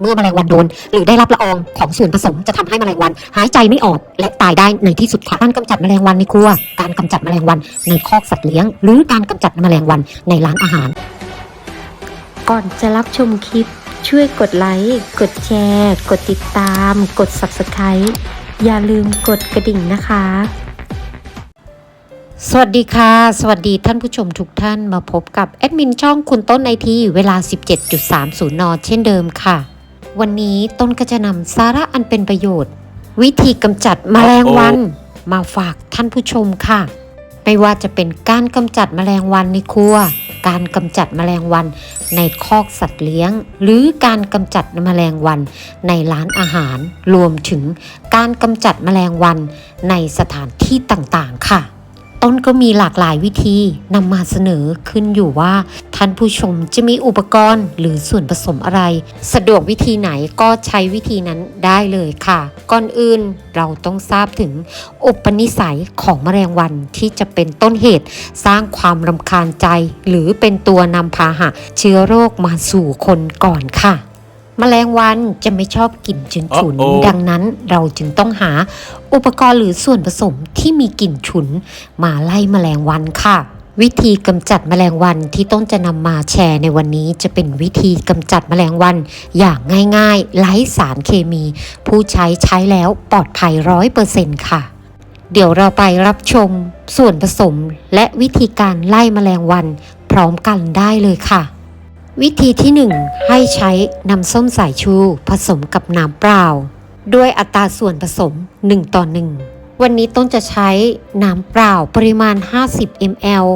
เมื่อแมลงวันโดน หรือได้รับละอองของส่วนผสมจะทำให้แมลงวัน หายใจไม่ออกและตายได้ในที่สุดค่ะการกำจัดแมลงวันในครัว การกำจัดแมลงวันในคอกสัตว์เลี้ยง หรือการกำจัดแมลงวันในร้านอาหาร ก่อนจะรับชมคลิป ช่วยกดไลค์กดแชร์ กดติดตาม กด Subscribe อย่าลืมกดกระดิ่งนะคะ สวัสดีค่ะ สวัสดีท่านผู้ชมทุกท่านมาพบกับแอดมินช่องคุณต้นไอทีเวลา 17.30 น เช่นเดิมค่ะ วันนี้ต้นก็จะนำสาระอันเป็นประโยชน์ วิธีกำจัดแมลงวัน มาฝากท่านผู้ชมค่ะ ไม่ว่าจะเป็นการกำจัดแมลงวันในครัว การกำจัดแมลงวันในคอกสัตว์เลี้ยง หรือการกำจัดแมลงวันในร้านอาหาร รวมถึงการกำจัดแมลงวันในสถานที่ต่างๆ ค่ะ ต้นก็มีหลากหลายวิธีนำมาเสนอขึ้นอยู่ว่า ท่านผู้ชมจะมีอุปกรณ์หรือส่วนผสมอะไร สะดวกวิธีไหนก็ใช้วิธีนั้นได้เลยค่ะ ก่อนอื่นเราต้องทราบถึงอุปนิสัยของแมลงวันที่จะเป็นต้นเหตุ สร้างความรำคาญใจ หรือเป็นตัวนำพาหะเชื้อโรคมาสู่คนก่อนค่ะ แมลงวันจะไม่ชอบกลิ่นฉุนฉุนๆ Uh-oh ดังนั้นเราจึงต้องหาอุปกรณ์หรือส่วนผสมที่มีกลิ่นฉุน มาไล่แมลงวันค่ะ วิธีกำจัดแมลงวันที่ต้นจะนำมาแชร์ในวันนี้จะเป็นวิธีกำจัดแมลงวันอย่างง่ายๆไร้สารเคมี ผู้ใช้ใช้แล้วปลอดภัยร้อยเปอร์เซ็นต์ค่ะ เดี๋ยวเราไปรับชมส่วนผสมและวิธีการไล่แมลงวัน พร้อมกันได้เลยค่ะ วิธีที่ 1 ให้ใช้น้ำส้มสายชูผสมกับน้ำเปล่า ด้วยอัตราส่วนผสม 1 ต่อ 1 วันนี้ต้นจะใช้น้ำเปล่าปริมาณ 50 ml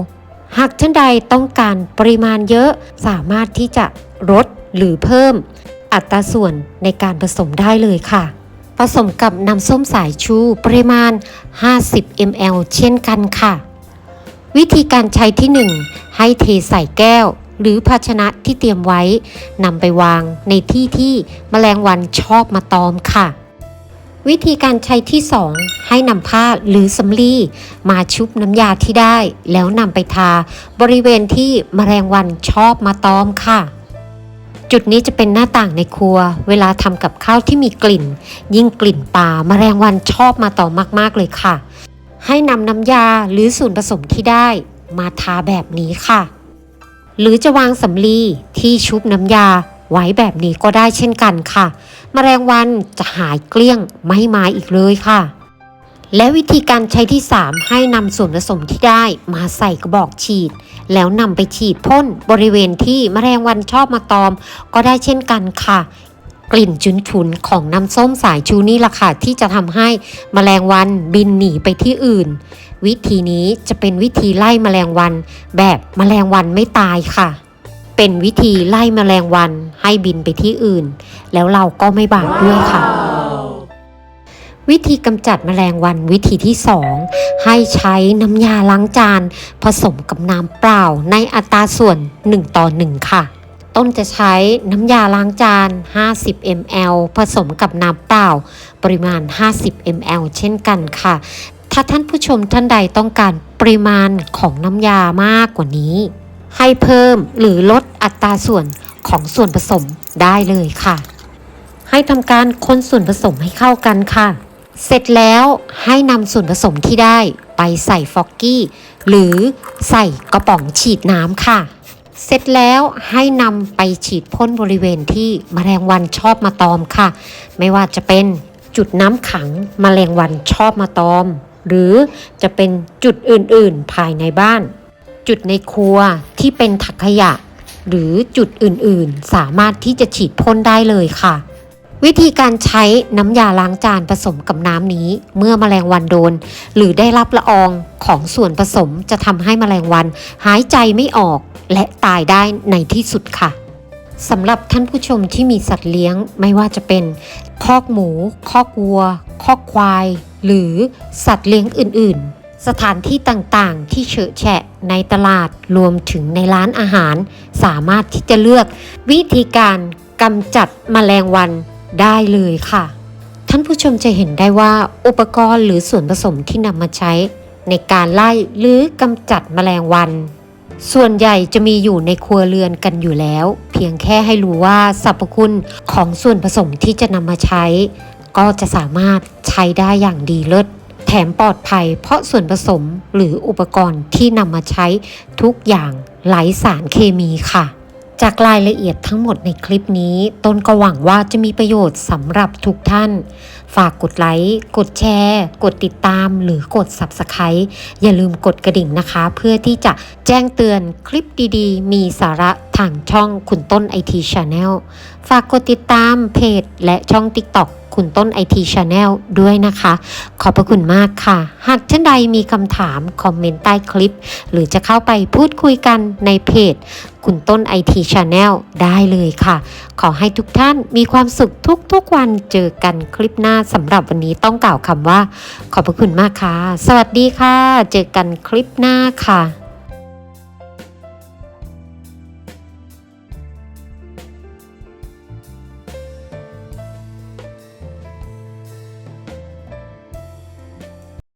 หากท่านใดต้องการปริมาณเยอะสามารถที่จะลดหรือเพิ่ม อัตราส่วนในการผสมได้เลยค่ะ ผสมกับน้ำส้มสายชูปริมาณ 50 ml เช่นกันค่ะ วิธีการใช้ที่ 1 ให้เทใส่แก้ว หรือภาชนะที่เตรียมไว้นำไปวางในที่ที่แมลงวันชอบมาตอมค่ะ วิธีการใช้ที่ 2 ให้นำผ้าหรือสำลีมาชุบน้ำยาที่ได้ แล้วนำไปทาบริเวณที่แมลงวันชอบมาตอมค่ะจุดนี้จะเป็นหน้าต่างในครัว เวลาทำกับข้าวที่มีกลิ่น ยิ่งกลิ่นปลาแมลงวันชอบมาตอมมากๆเลยค่ะ ให้นำน้ำยาหรือส่วนผสมที่ได้ มาทาแบบนี้ค่ะ หรือจะวางสำลีที่ชุบน้ำยาไว้แบบนี้ก็ได้เช่นกันค่ะแมลงวันจะหายเกลี้ยงไม่มาอีกเลยค่ะ และวิธีการใช้ที่ 3 ให้นำส่วนผสมที่ได้มาใส่กระบอกฉีด แล้วนำไปฉีดพ่นบริเวณที่แมลงวันชอบมาตอม ก็ได้เช่นกันค่ะ กลิ่นฉุนๆของน้ำส้มสายชูนี่ล่ะค่ะที่จะทำให้แมลงวันบินหนีไปที่อื่น วิธีนี้จะเป็นวิธีไล่แมลงวัน แบบแมลงวันไม่ตายค่ะ เป็นวิธีไล่แมลงวันให้บินไปที่อื่น แล้วเราก็ไม่บาปด้วยค่ะ วิธีกำจัดแมลงวันวิธีที่ 2 ให้ใช้น้ำยาล้างจาน ผสมกับน้ำเปล่าในอัตราส่วน 1 ต่อ 1 ค่ะ ต้นจะใช้น้ำยาล้างจาน 50 ml ผสมกับน้ำเปล่า ปริมาณ 50 ml เช่นกันค่ะ ถ้าท่านผู้ชมท่านใดต้องการปริมาณของน้ำยามากกว่านี้ ให้เพิ่มหรือลดอัตราส่วนของส่วนผสมได้เลยค่ะ ให้ทำการคนส่วนผสมให้เข้ากันค่ะ เสร็จแล้วให้นำส่วนผสมที่ได้ไปใส่ฟอกกี้ หรือใส่กระป๋องฉีดน้ำค่ะ เสร็จแล้วให้นำไปฉีดพ่นบริเวณที่แมลงวันชอบมาตอมค่ะ ไม่ว่าจะเป็นจุดน้ำขังแมลงวันชอบมาตอม หรือจะเป็นจุดอื่นๆภายในบ้าน จุดในครัวที่เป็นถังขยะ หรือจุดอื่นๆ สามารถที่จะฉีดพ่นได้เลยค่ะ วิธีการใช้น้ำยาล้างจานผสมกับน้ำนี้ เมื่อแมลงวันโดน หรือได้รับละอองของส่วนผสมจะทำให้แมลงวันหายใจไม่ออก และตายได้ในที่สุดค่ะสำหรับท่านผู้ชมที่มีสัตว์เลี้ยงไม่ว่าจะเป็นคอกหมู คอกวัว คอกควาย หรือสัตว์เลี้ยงอื่น ๆ สถานที่ต่างๆ ที่เฉอะแฉะในตลาดรวมถึงในร้านอาหาร สามารถที่จะเลือกวิธีการกำจัดแมลงวันได้เลยค่ะ ท่านผู้ชมจะเห็นได้ว่าอุปกรณ์หรือส่วนผสมที่นำมาใช้ ในการไล่หรือกำจัดแมลงวัน ส่วนใหญ่จะมีอยู่ในครัวเรือนกันอยู่แล้ว เพียงแค่ให้รู้ว่าสรรพคุณของส่วนผสมที่จะนำมาใช้ ก็จะสามารถใช้ได้อย่างดีเลิศแถมปลอดภัยเพราะส่วนผสมหรืออุปกรณ์ที่นำมาใช้ทุกอย่างไร้สารเคมีค่ะ จากรายละเอียดทั้งหมดในคลิปนี้ ต้นก็หวังว่าจะมีประโยชน์สำหรับทุกท่าน ฝากกดไลค์ กดแชร์ กดติดตาม หรือกด Subscribe อย่าลืมกดกระดิ่งนะคะ เพื่อที่จะแจ้งเตือนคลิปดีๆ มีสาระทางช่องคุณต้น IT Channel ฝากกดติดตามเพจและช่อง TikTok คุณต้น IT Channel ด้วยนะคะ ขอบพระคุณมากค่ะ หากท่านใดมีคำถาม คอมเมนต์ใต้คลิป หรือจะเข้าไปพูดคุยกันในเพจ คุณต้นไอทีชาแนลได้เลยค่ะ ขอให้ทุกท่านมีความสุขทุกๆวันเจอกันคลิปหน้าสำหรับวันนี้ต้องกล่าวคำว่า ขอบพระคุณมากค่ะ สวัสดีค่ะ เจอกันคลิปหน้าค่ะ